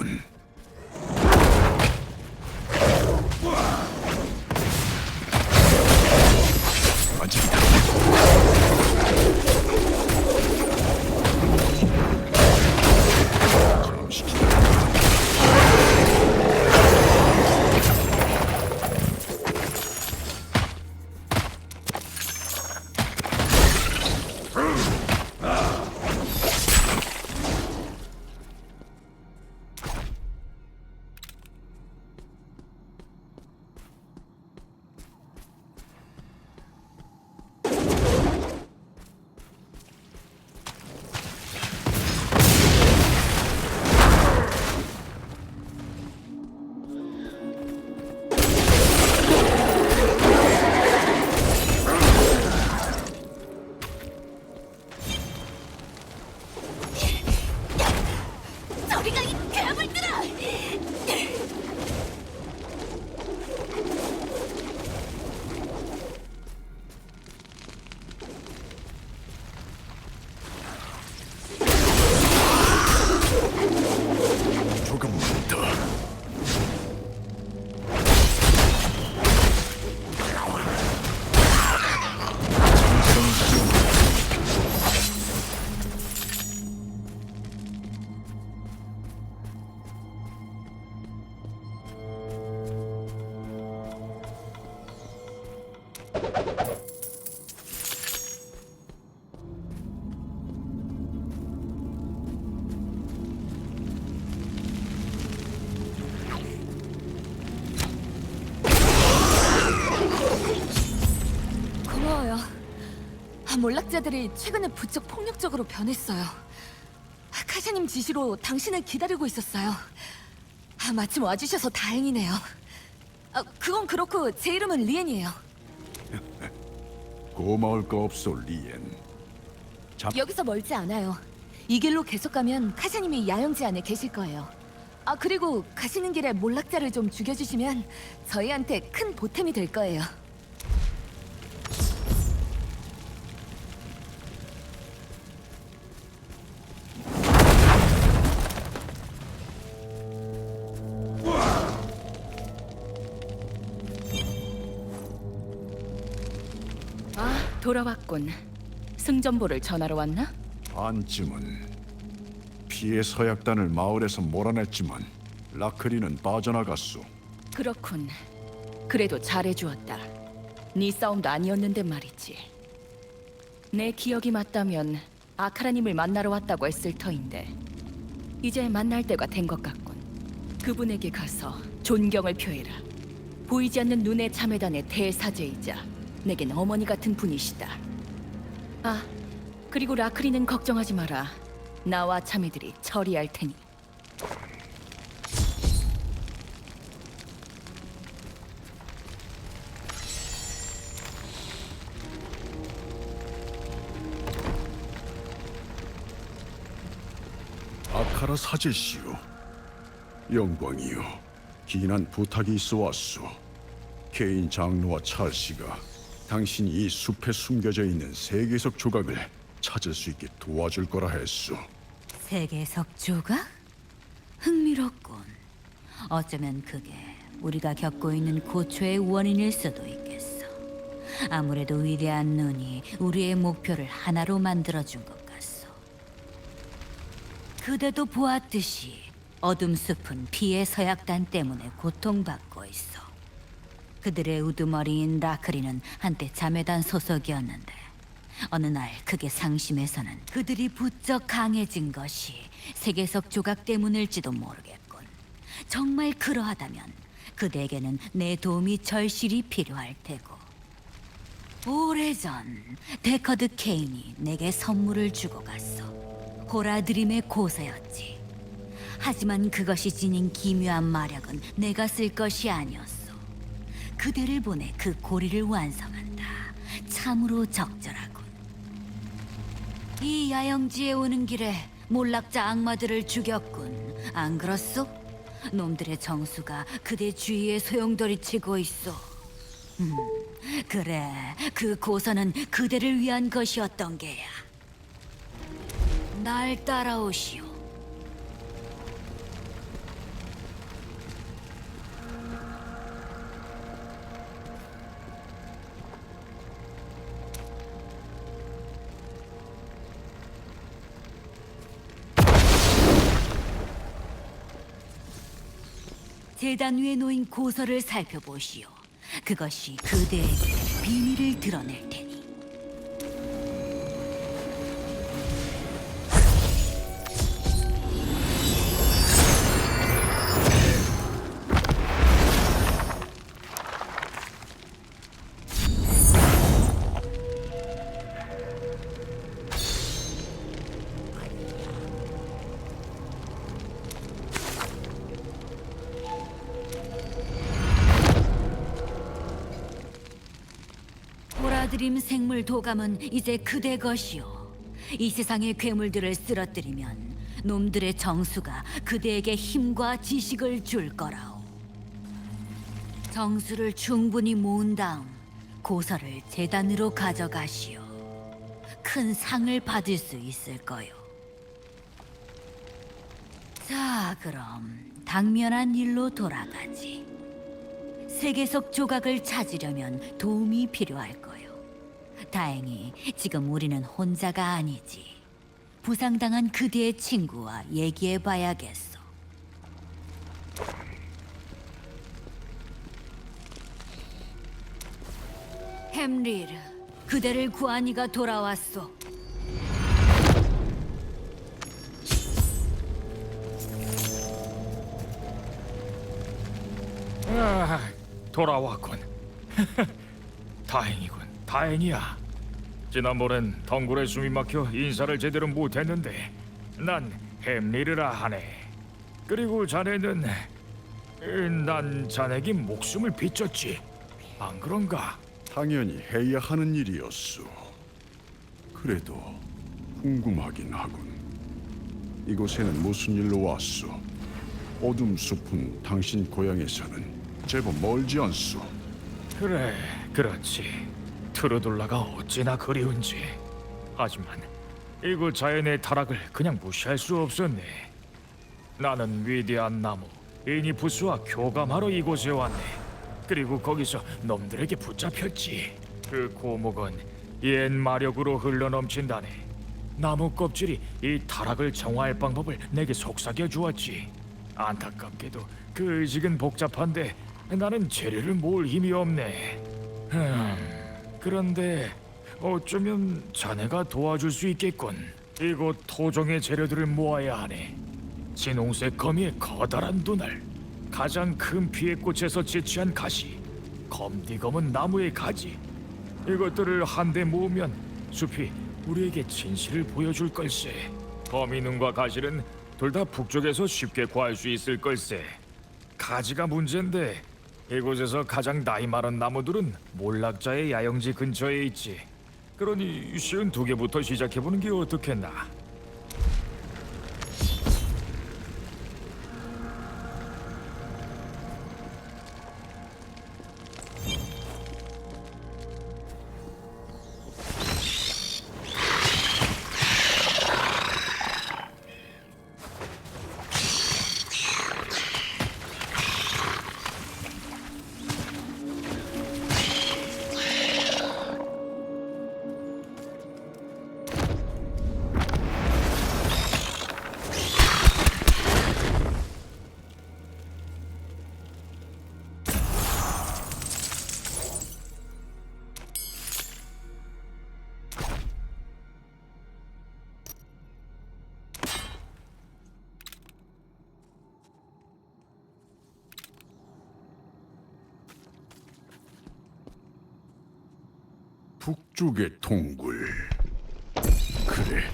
같군. 아직이다. 잠시 기다 몰락자들이 최근에 부쩍 폭력적으로 변했어요. 카샤님 지시로 당신을 기다리고 있었어요. 아, 마침 와주셔서 다행이네요. 아, 그건 그렇고 제 이름은 리엔이에요. 고마울 거 없소, 리엔. 잡 여기서 멀지 않아요. 이 길로 계속 가면 카샤님이 야영지 안에 계실 거예요. 아 그리고 가시는 길에 몰락자를 좀 죽여주시면 저희한테 큰 보탬이 될 거예요. 돌아왔군. 승전보를 전하러 왔나? 반쯤은 피해 서약단을 마을에서 몰아냈지만 라크리는 빠져나갔소. 그렇군. 그래도 잘해주었다. 네 싸움도 아니었는데 말이지. 내 기억이 맞다면 아카라님을 만나러 왔다고 했을 터인데 이제 만날 때가 된 것 같군. 그분에게 가서 존경을 표해라. 보이지 않는 눈의 참회단의 대사제이자 내겐 어머니 같은 분이시다. 아, 그리고 라크리는 걱정하지 마라. 나와 참이들이 처리할 테니. 아카라 사제시오. 영광이요. 긴한 부탁이 있어 왔소. 케인 장로와 찰씨가 당신이 이 숲에 숨겨져 있는 세계석 조각을 찾을 수 있게 도와줄 거라 했소. 세계석 조각? 흥미롭군. 어쩌면 그게 우리가 겪고 있는 고초의 원인일 수도 있겠어. 아무래도 위대한 눈이 우리의 목표를 하나로 만들어준 것 같소. 그대도 보았듯이 어둠 숲은 피해 서약단 때문에 고통받고 있어. 그들의 우두머리인 라크리는 한때 자매단 소속이었는데 어느 날 그게 상심해서는 그들이 부쩍 강해진 것이 세계석 조각 때문일지도 모르겠군. 정말 그러하다면 그대에게는 내 도움이 절실히 필요할 테고. 오래전 데커드 케인이 내게 선물을 주고 갔어. 호라드림의 고서였지. 하지만 그것이 지닌 기묘한 마력은 내가 쓸 것이 아니었어. 그대를 보내 그 고리를 완성한다. 참으로 적절하군. 이 야영지에 오는 길에 몰락자 악마들을 죽였군. 안 그렇소? 놈들의 정수가 그대 주위에 소용돌이치고 있어. 음, 그래. 그 고서는 그대를 위한 것이었던 게야. 날 따라오시오. 재단 위에 놓인 고서를 살펴보시오. 그것이 그대에게 비밀을 드러낼 테니. 보라드림 생물 도감은 이제 그대 것이오. 이 세상의 괴물들을 쓰러뜨리면 놈들의 정수가 그대에게 힘과 지식을 줄 거라오. 정수를 충분히 모은 다음 고서를 재단으로 가져가시오. 큰 상을 받을 수 있을 거요. 자, 그럼 당면한 일로 돌아가지. 세계석 조각을 찾으려면 도움이 필요할 거요. 다행히 지금 우리는 혼자가 아니지. 부상당한 그대의 친구와 얘기해 봐야겠어. 햄리르, 그대를 구하니가 돌아왔소. 아, 돌아왔군. 다행이군. 다행이야. 지난번엔 덩굴에 숨이 막혀 인사를 제대로 못했는데 난 햄리르라 하네. 그리고 자네는 으, 난 자네에게 목숨을 비쳤지. 안 그런가? 당연히 해야 하는 일이었소. 그래도 궁금하긴 하군. 이곳에는 무슨 일로 왔소? 어둠 숲은 당신 고향에서는 제법 멀지 않소. 그래, 그렇지. 트루돌라가 어찌나 그리운지. 하지만 이곳 자연의 타락을 그냥 무시할 수 없었네. 나는 위대한 나무 이니푸스와 교감하러 이곳에 왔네. 그리고 거기서 놈들에게 붙잡혔지. 그 고목은 옛 마력으로 흘러넘친다네. 나무 껍질이 이 타락을 정화할 방법을 내게 속삭여 주었지. 안타깝게도 그 의식은 복잡한데 나는 재료를 모을 힘이 없네. 흠, 그런데 어쩌면 자네가 도와줄 수 있겠군. 이곳 토종의 재료들을 모아야 하네. 진홍색 거미의 커다란 눈알, 가장 큰 피의 꽃에서 채취한 가시, 검디검은 나무의 가지. 이것들을 한데 모으면 숲이 우리에게 진실을 보여줄 걸세. 거미 눈과 가시는 둘 다 북쪽에서 쉽게 구할 수 있을 걸세. 가지가 문제인데 이곳에서 가장 나이 많은 나무들은 몰락자의 야영지 근처에 있지. 그러니 쉬운 두 개부터 시작해보는 게 어떻겠나? 북쪽의 동굴. 그래,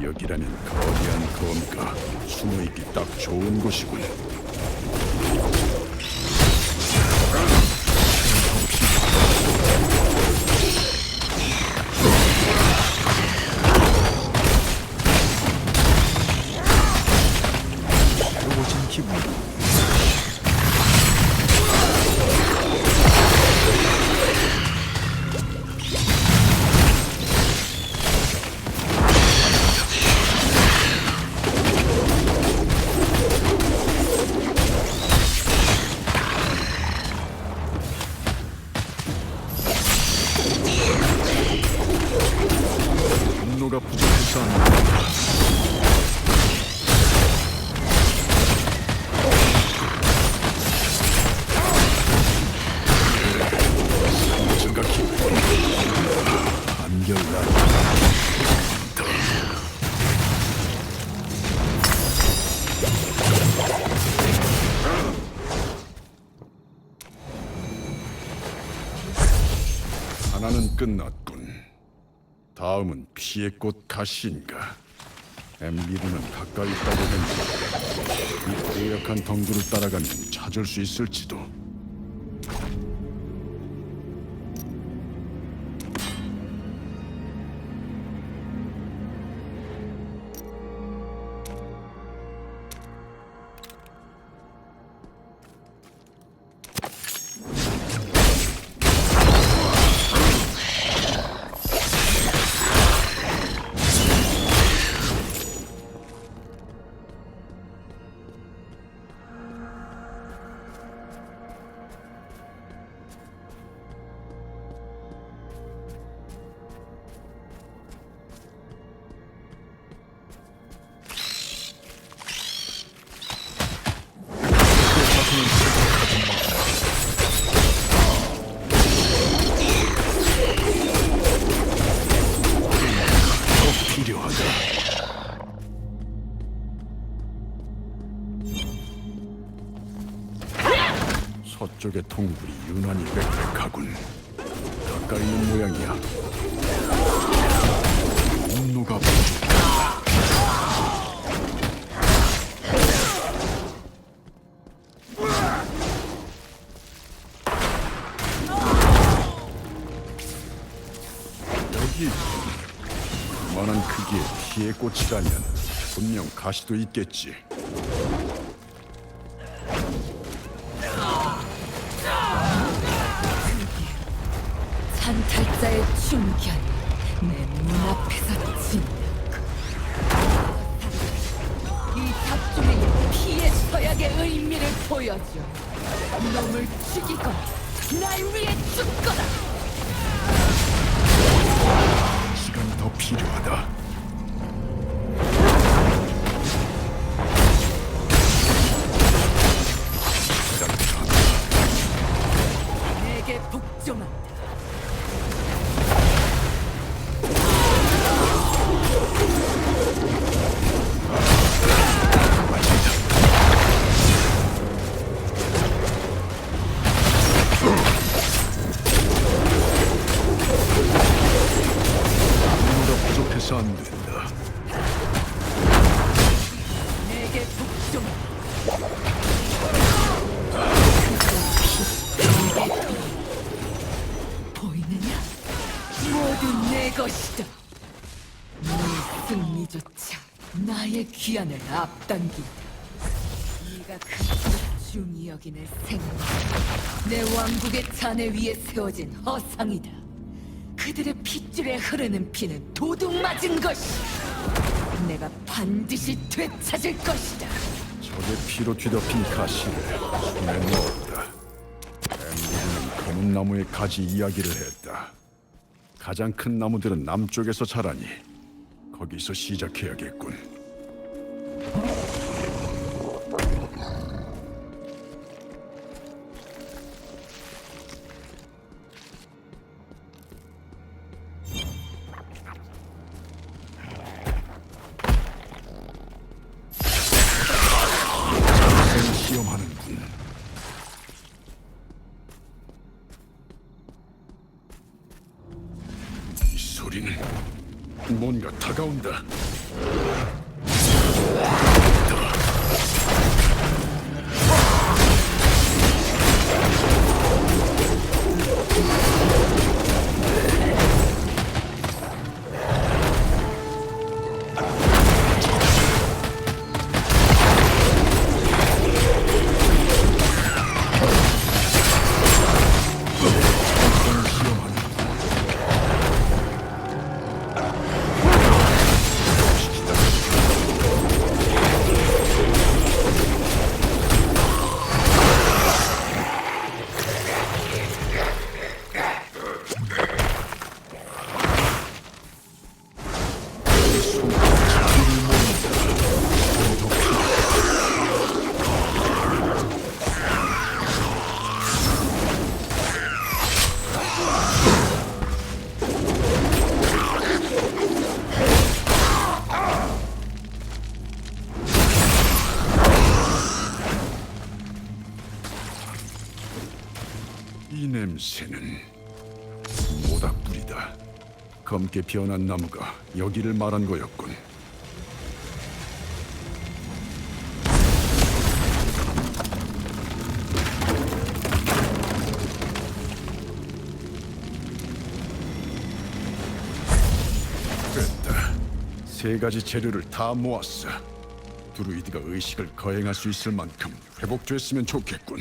여기라면 거대한 거미가 숨어있기 딱 좋은 곳이군. 신호가 부족해서 피의 꽃 가시인가. 엠리르는 가까이 있다고 했는데 이 고약한 덩굴을 따라가면 찾을 수 있을지도. 쪽의 통굴이 유난히 빽빽하군. 가까이 있는 모양이야. 분노가 부족하다. 여기. 그만한 크기의 피의 꽃이라면 분명 가시도 있겠지. 찬탈자의 충견 내 눈앞에서 진다. 이 작중의 피의 서약의 의미를 보여줘. 놈을 죽이거나 날 위해 죽거나. 시간이 더 필요하다. 앞당긴다. 네가 그 중히 여기는 생명, 내 왕국의 잔해 위에 세워진 허상이다. 그들의 핏줄에 흐르는 피는 도둑 맞은 것이. 내가 반드시 되찾을 것이다. 적의 피로 뒤덮인 가시를 손에 넣었다. 엠리는 검은 나무의 가지 이야기를 했다. 가장 큰 나무들은 남쪽에서 자라니 거기서 시작해야겠군. 이 소리는 뭔가 다가온다. 피어난 나무가 여기를 말한 거였군. 됐다. 세 가지 재료를 다 모았어. 드루이드가 의식을 거행할 수 있을 만큼 회복됐으면 좋겠군.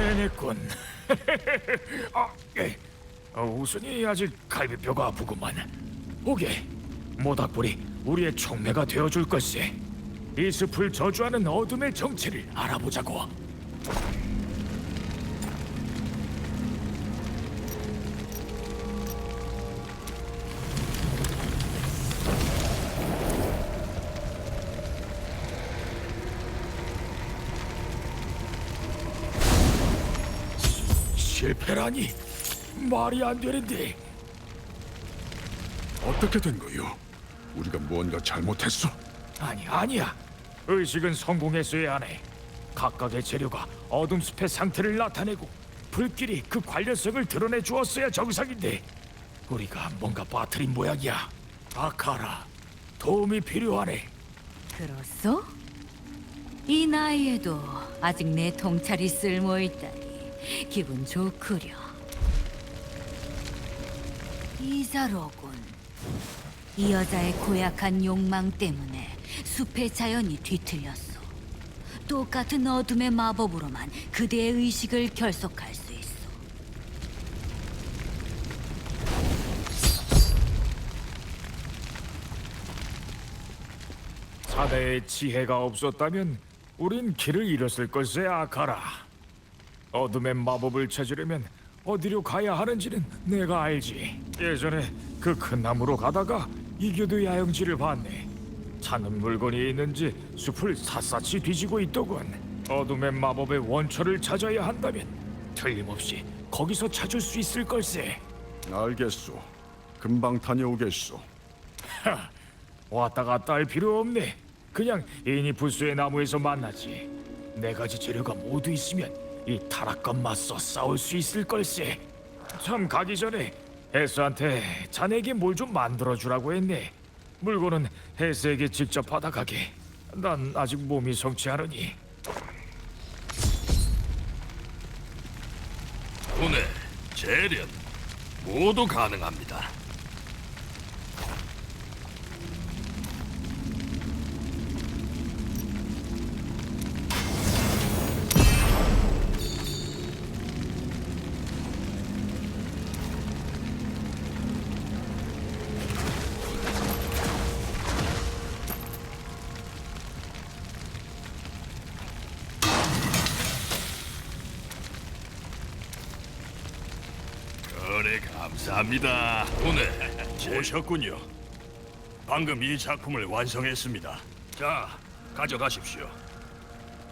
해냈군. 아, 예. 어, 우선이 아직 갈비뼈가 아프구만. 오게. 모닥불이 우리의 촉매가 되어줄 것이. 이 숲을 저주하는 어둠의 정체를 알아보자고. 실패라니 말이 안 되는데. 어떻게 된 거요? 우리가 무언가 잘못했어? 아니 아니야. 의식은 성공했어야 하네. 각각의 재료가 어둠 숲의 상태를 나타내고 불길이 그 관련성을 드러내 주었어야 정상인데 우리가 뭔가 빠뜨린 모양이야. 아카라, 도움이 필요하네. 그렇소? 이 나이에도 아직 내 통찰이 쓸모있다니 기분 좋구려. 이자로군. 이 여자의 고약한 욕망 때문에 숲의 자연이 뒤틀렸소. 똑같은 어둠의 마법으로만 그대의 의식을 결속할 수 있어. 사내의 지혜가 없었다면 우린 길을 잃었을 걸세 아카라. 어둠의 마법을 찾으려면 어디로 가야 하는지는 내가 알지. 예전에 그 큰 나무로 가다가 이교도 야영지를 봤네. 찾는 물건이 있는지 숲을 샅샅이 뒤지고 있더군. 어둠의 마법의 원처를 찾아야 한다면 틀림없이 거기서 찾을 수 있을 걸세. 알겠소. 금방 다녀오겠소. 왔다 갔다 할 필요 없네. 그냥 이니푸스의 나무에서 만나지. 네 가지 재료가 모두 있으면 이 타락과 맞서 싸울 수 있을 걸세. 참 가기 전에 헤스한테 자네에게 뭘 좀 만들어 주라고 했네. 물건은 헤스에게 직접 받아가게. 난 아직 몸이 성취하느니. 오늘 재련 모두 가능합니다. 거래 감사합니다. 오늘 오셨군요. 방금 이 작품을 완성했습니다. 자, 가져가십시오.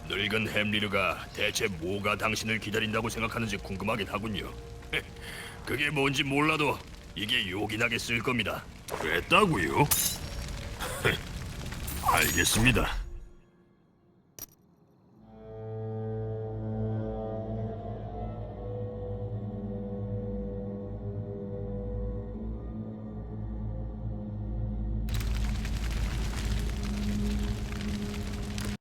늙은 햄리르가 대체 뭐가 당신을 기다린다고 생각하는지 궁금하긴 하군요. 그게 뭔지 몰라도 이게 요긴하게 쓸 겁니다. 그랬다고요? 알겠습니다.